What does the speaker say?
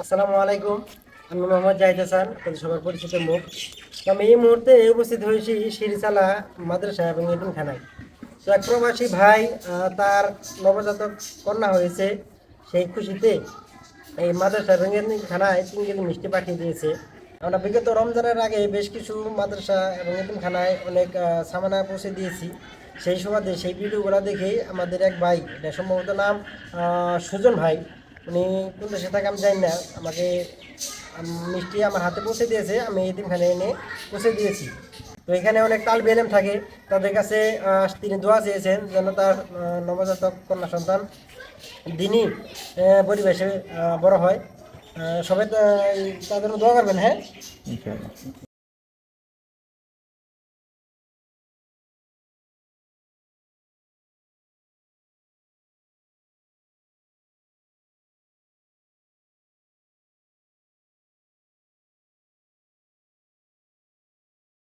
আসসালামু আলাইকুম। আমি মোহাম্মদ জাহিদ হাসান, আপনাদের সবার পরিচিত মুখ আমি এই মুহূর্তে উপস্থিত হয়েছি শিরিচালা মাদ্রাসা এবং এতিমখানায়। তো এক প্রবাসী ভাই তার নবজাতক কন্যা হয়েছে। সেই খুশিতে এই মাদ্রাসা এবং এতিমখানায় তিন কেজি মিষ্টি পাঠিয়ে দিয়েছে। আমরা বিগত রমজানের আগে বেশ কিছু মাদ্রাসা এবং এতিমখানায় অনেক সামানা পৌঁছে দিয়েছি। সেই সুবাদে সেই ভিডিওগুলো দেখে আমাদের এক ভাই, এটা সম্ভবত নাম সুজন ভাই উনি কোন দেশে থাকে আমি জানি না, আমাকে মিষ্টি আমার হাতে পৌঁছে দিয়েছে, আমি এতিমখানে এনে পৌঁছে দিয়েছি। তো এখানে অনেক তাল বেলেম থাকে। তাদের কাছে তিনি দোয়া চেয়েছেন যেন তার নবজাতক কন্যা সন্তান দিনই পরিবেশে বড় হয়। সবাই তাদের দোয়া করবেন হ্যাঁ?